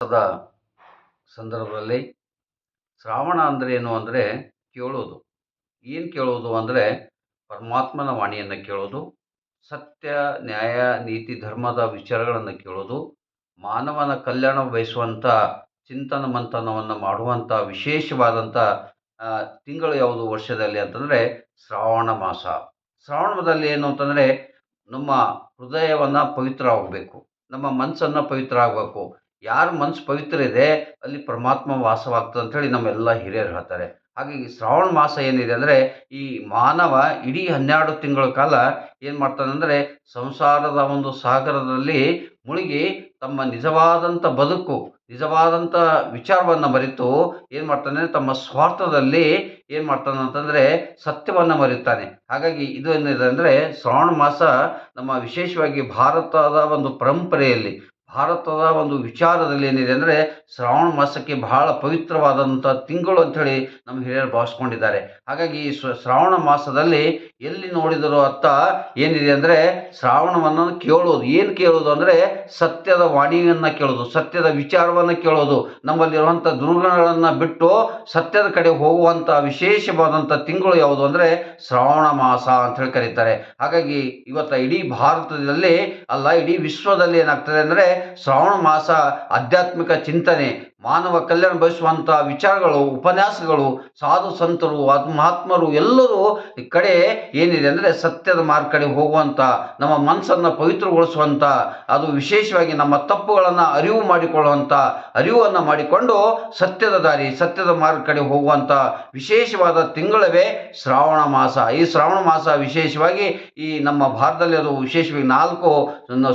ಮಾಸದ ಸಂದರ್ಭದಲ್ಲಿ ಶ್ರಾವಣ ಅಂದರೆ ಏನು ಅಂದರೆ ಕೇಳೋದು. ಏನು ಕೇಳೋದು ಅಂದರೆ ಪರಮಾತ್ಮನ ವಾಣಿಯನ್ನು ಕೇಳೋದು, ಸತ್ಯ, ನ್ಯಾಯ, ನೀತಿ, ಧರ್ಮದ ವಿಚಾರಗಳನ್ನು ಕೇಳೋದು, ಮಾನವನ ಕಲ್ಯಾಣ ಬಯಸುವಂಥ ಚಿಂತನ ಮಂಥನವನ್ನು ಮಾಡುವಂಥ ವಿಶೇಷವಾದಂಥ ತಿಂಗಳು ಯಾವುದು ವರ್ಷದಲ್ಲಿ ಅಂತಂದರೆ ಶ್ರಾವಣ ಮಾಸ. ಶ್ರಾವಣದಲ್ಲಿ ಏನು ಅಂತಂದರೆ ನಮ್ಮ ಹೃದಯವನ್ನು ಪವಿತ್ರ ಆಗಬೇಕು. ನಮ್ಮ ಮನಸ್ಸನ್ನು ಪವಿತ್ರ ಆಗಬೇಕು. ಯಾರ ಮನಸ್ಸು ಪವಿತ್ರ ಇದೆ, ಅಲ್ಲಿ ಪರಮಾತ್ಮ ವಾಸವಾಗ್ತದೆ ಅಂಥೇಳಿ ನಮ್ಮೆಲ್ಲ ಹಿರಿಯರು ಹೇಳ್ತಾರೆ. ಹಾಗಾಗಿ ಶ್ರಾವಣ ಮಾಸ ಏನಿದೆ ಅಂದರೆ, ಈ ಮಾನವ ಇಡೀ ಹನ್ನೆರಡು ತಿಂಗಳ ಕಾಲ ಏನು ಮಾಡ್ತಾನಂದರೆ ಸಂಸಾರದ ಒಂದು ಸಾಗರದಲ್ಲಿ ಮುಳುಗಿ ತಮ್ಮ ನಿಜವಾದಂಥ ಬದುಕು ನಿಜವಾದಂಥ ವಿಚಾರವನ್ನು ಮರೆತು ಏನು ಮಾಡ್ತಾನೆ ತಮ್ಮ ಸ್ವಾರ್ಥದಲ್ಲಿ ಏನು ಮಾಡ್ತಾನೆ ಅಂತಂದರೆ, ಸತ್ಯವನ್ನು ಮರೆಯುತ್ತಾನೆ. ಹಾಗಾಗಿ ಇದು ಏನಿದೆ ಅಂದರೆ, ಶ್ರಾವಣ ಮಾಸ ನಮ್ಮ ವಿಶೇಷವಾಗಿ ಭಾರತದ ಒಂದು ಪರಂಪರೆಯಲ್ಲಿ ಭಾರತದ ಒಂದು ವಿಚಾರದಲ್ಲಿ ಏನಿದೆ ಅಂದರೆ ಶ್ರಾವಣ ಮಾಸಕ್ಕೆ ಬಹಳ ಪವಿತ್ರವಾದಂಥ ತಿಂಗಳು ಅಂಥೇಳಿ ನಮ್ಮ ಹಿರಿಯರು ಭಾವಿಸ್ಕೊಂಡಿದ್ದಾರೆ. ಹಾಗಾಗಿ ಈ ಶ್ರಾವಣ ಮಾಸದಲ್ಲಿ ಎಲ್ಲಿ ನೋಡಿದರೂ ಅರ್ಥ ಏನಿದೆ ಅಂದರೆ ಶ್ರಾವಣವನ್ನು ಕೇಳೋದು. ಏನು ಕೇಳೋದು ಅಂದರೆ ಸತ್ಯದ ವಾಣಿಯನ್ನು ಕೇಳೋದು, ಸತ್ಯದ ವಿಚಾರವನ್ನು ಕೇಳೋದು. ನಮ್ಮಲ್ಲಿರುವಂಥ ದುರ್ಗುಣಗಳನ್ನು ಬಿಟ್ಟು ಸತ್ಯದ ಕಡೆ ಹೋಗುವಂಥ ವಿಶೇಷವಾದಂಥ ತಿಂಗಳು ಯಾವುದು ಅಂದರೆ ಶ್ರಾವಣ ಮಾಸ ಅಂಥೇಳಿ ಕರೀತಾರೆ. ಹಾಗಾಗಿ ಇವತ್ತು ಇಡೀ ಭಾರತದಲ್ಲಿ ಅಲ್ಲ, ಇಡೀ ವಿಶ್ವದಲ್ಲಿ ಏನಾಗ್ತದೆ ಅಂದರೆ ಶ್ರಾವಣ ಮಾಸ ಆಧ್ಯಾತ್ಮಿಕ ಚಿಂತನೆ ಮಾನವ ಕಲ್ಯಾಣ ಬಯಸುವಂಥ ವಿಚಾರಗಳು, ಉಪನ್ಯಾಸಗಳು, ಸಾಧು ಸಂತರು ಮಹಾತ್ಮರು ಎಲ್ಲರೂ ಈ ಕಡೆ ಏನಿದೆ ಅಂದರೆ ಸತ್ಯದ ಮಾರ್ಗ ಕಡೆ ಹೋಗುವಂಥ ನಮ್ಮ ಮನಸ್ಸನ್ನು ಪವಿತ್ರಗೊಳಿಸುವಂಥ ಅದು ವಿಶೇಷವಾಗಿ ನಮ್ಮ ತಪ್ಪುಗಳನ್ನು ಅರಿವು ಮಾಡಿಕೊಳ್ಳುವಂಥ ಅರಿವನ್ನು ಮಾಡಿಕೊಂಡು ಸತ್ಯದ ದಾರಿ, ಸತ್ಯದ ಮಾರ್ಗ ಕಡೆ ಹೋಗುವಂಥ ವಿಶೇಷವಾದ ತಿಂಗಳವೇ ಶ್ರಾವಣ ಮಾಸ. ಈ ಶ್ರಾವಣ ಮಾಸ ವಿಶೇಷವಾಗಿ ಈ ನಮ್ಮ ಭಾರತದಲ್ಲಿ ಅದು ವಿಶೇಷವಾಗಿ ನಾಲ್ಕು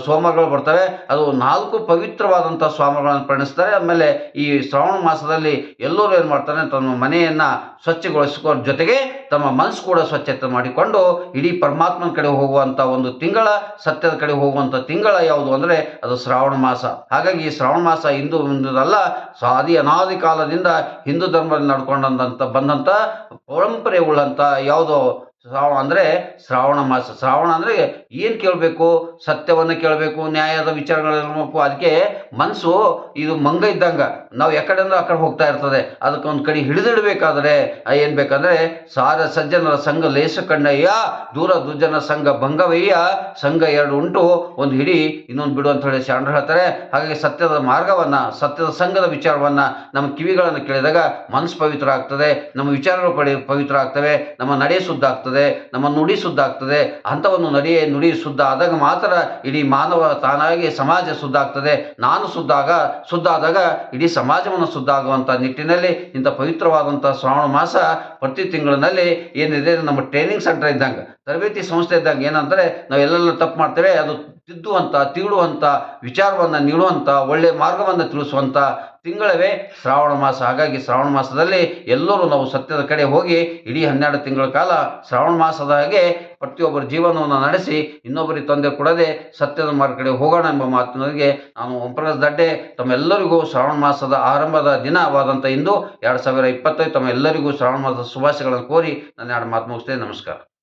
ಸೋಮಗಳು ಬರ್ತವೆ. ಅದು ನಾಲ್ಕು ಪವಿತ್ರವಾದಂಥ ಸ್ವಾಮಿಗಳನ್ನು ಪರಿಣಿಸ್ತಾರೆ. ಆಮೇಲೆ ಈ ಶ್ರಾವಣ ಮಾಸದಲ್ಲಿ ಎಲ್ಲರೂ ಏನು ಮಾಡ್ತಾರೆ, ತಮ್ಮ ಮನೆಯನ್ನು ಸ್ವಚ್ಛಗೊಳಿಸಿಕೊ ಜೊತೆಗೆ ತಮ್ಮ ಮನಸ್ಸು ಕೂಡ ಸ್ವಚ್ಛತೆ ಮಾಡಿಕೊಂಡು ಇಡೀ ಪರಮಾತ್ಮನ ಕಡೆ ಹೋಗುವಂಥ ಒಂದು ತಿಂಗಳ, ಸತ್ಯದ ಕಡೆ ಹೋಗುವಂಥ ತಿಂಗಳ ಯಾವುದು ಅಂದರೆ ಅದು ಶ್ರಾವಣ ಮಾಸ. ಹಾಗಾಗಿ ಈ ಶ್ರಾವಣ ಮಾಸ ಹಿಂದೂ ಹಿಂದೂದಲ್ಲ ಸಾದಿ ಅನಾದಿ ಕಾಲದಿಂದ ಹಿಂದೂ ಧರ್ಮದಲ್ಲಿ ನಡ್ಕೊಂಡಂತ ಬಂದಂಥ ಪರಂಪರೆ ಉಳ್ಳಂಥ ಯಾವುದೋ ಶ್ರಾವಣ ಅಂದರೆ ಶ್ರಾವಣ ಮಾಸ. ಶ್ರಾವಣ ಅಂದರೆ ಏನು ಕೇಳಬೇಕು? ಸತ್ಯವನ್ನು ಕೇಳಬೇಕು, ನ್ಯಾಯದ ವಿಚಾರಗಳಿರಬೇಕು ಅದಕ್ಕೆ ಮನಸ್ಸು ಇದು ಮಂಗ ಇದ್ದಂಗೆ. ನಾವು ಎಕಡೆಯಿಂದ ಆ ಕಡೆ ಹೋಗ್ತಾ ಇರ್ತದೆ. ಅದಕ್ಕೆ ಒಂದು ಕಡೆ ಹಿಡಿದಿಡಬೇಕಾದ್ರೆ ಏನು ಬೇಕಂದರೆ ಸಾರ ಸಜ್ಜನರ ಸಂಘ ಲೇಸ ಕಣ್ಣಯ್ಯ ದೂರ ದುರ್ಜನ ಸಂಘ ಭಂಗವಯ್ಯ, ಸಂಘ ಎರಡು ಉಂಟು. ಒಂದು ಹಿಡಿ, ಇನ್ನೊಂದು ಬಿಡು ಅಂತ ಹೇಳಿ ಶಾಂಡ್ರು ಹೇಳ್ತಾರೆ. ಹಾಗಾಗಿ ಸತ್ಯದ ಮಾರ್ಗವನ್ನು, ಸತ್ಯದ ಸಂಘದ ವಿಚಾರವನ್ನು ನಮ್ಮ ಕಿವಿಗಳನ್ನು ಕೇಳಿದಾಗ ಮನಸ್ಸು ಪವಿತ್ರ ಆಗ್ತದೆ. ನಮ್ಮ ವಿಚಾರಗಳು ಪಡಿ, ಪವಿತ್ರ ಆಗ್ತವೆ. ನಮ್ಮ ನಡೆ ಶುದ್ಧ ಆಗ್ತದೆ. ನಮ್ಮ ನುಡಿ ಶುದ್ಧ ಆಗ್ತದೆ ಅಂಥವನ್ನು ನಡಿಯೇ ನುಡಿ ಶುದ್ಧ ಆದಾಗ ಮಾತ್ರ ಇಡೀ ಮಾನವ ತಾನಾಗಿ ಸಮಾಜ ಶುದ್ಧ ಆಗ್ತದೆ. ನಾನು ಶುದ್ಧ ಆಗ, ಶುದ್ಧ ಆದಾಗ ಇಡೀ ಸಮಾಜವನ್ನು ಶುದ್ಧ ಆಗುವಂಥ ನಿಟ್ಟಿನಲ್ಲಿ ಇಂಥ ಪವಿತ್ರವಾದಂಥ ಶ್ರಾವಣ ಮಾಸ ಪ್ರತಿ ತಿಂಗಳಿನಲ್ಲಿ ಏನಿದೆ, ನಮ್ಮ ಟ್ರೈನಿಂಗ್ ಸೆಂಟರ್ ಇದ್ದಂಗೆ, ತರಬೇತಿ ಸಂಸ್ಥೆ ಇದ್ದಂಗೆ ಏನಂದರೆ ನಾವು ಎಲ್ಲೆಲ್ಲ ತಪ್ಪು ಮಾಡ್ತೇವೆ, ಅದು ತಿದ್ದುವಂಥ ತಿಳುವಂಥ ವಿಚಾರವನ್ನು ನೀಡುವಂಥ ಒಳ್ಳೆಯ ಮಾರ್ಗವನ್ನು ತಿಳಿಸುವಂಥ ತಿಂಗಳವೇ ಶ್ರಾವಣ ಮಾಸ. ಹಾಗಾಗಿ ಶ್ರಾವಣ ಮಾಸದಲ್ಲಿ ಎಲ್ಲರೂ ನಾವು ಸತ್ಯದ ಕಡೆ ಹೋಗಿ ಇಡೀ ಹನ್ನೆರಡು ತಿಂಗಳ ಕಾಲ ಶ್ರಾವಣ ಮಾಸದ ಹಾಗೆ ಪ್ರತಿಯೊಬ್ಬರ ಜೀವನವನ್ನು ನಡೆಸಿ ಇನ್ನೊಬ್ಬರಿಗೆ ತೊಂದರೆ ಕೊಡದೆ ಸತ್ಯದ ಮಾರ್ಗ ಕಡೆ ಹೋಗೋಣ ಎಂಬ ಮಾತಿನೊಂದಿಗೆ ನಾನು ಓಂಪ್ರಕಾಶ್ ದಡ್ಡೆ. ತಮ್ಮೆಲ್ಲರಿಗೂ ಶ್ರಾವಣ ಮಾಸದ ಆರಂಭದ ದಿನವಾದಂಥ ಇಂದು ಎರಡು ಸಾವಿರ ಇಪ್ಪತ್ತೈದು. ತಮ್ಮೆಲ್ಲರಿಗೂ ಶ್ರಾವಣ ಮಾಸದ ಶುಭಾಶಯಗಳನ್ನು ಕೋರಿ ನಾನು ಎರಡು ಮಾತು ಮುಗಿಸ್ತೇನೆ. ನಮಸ್ಕಾರ.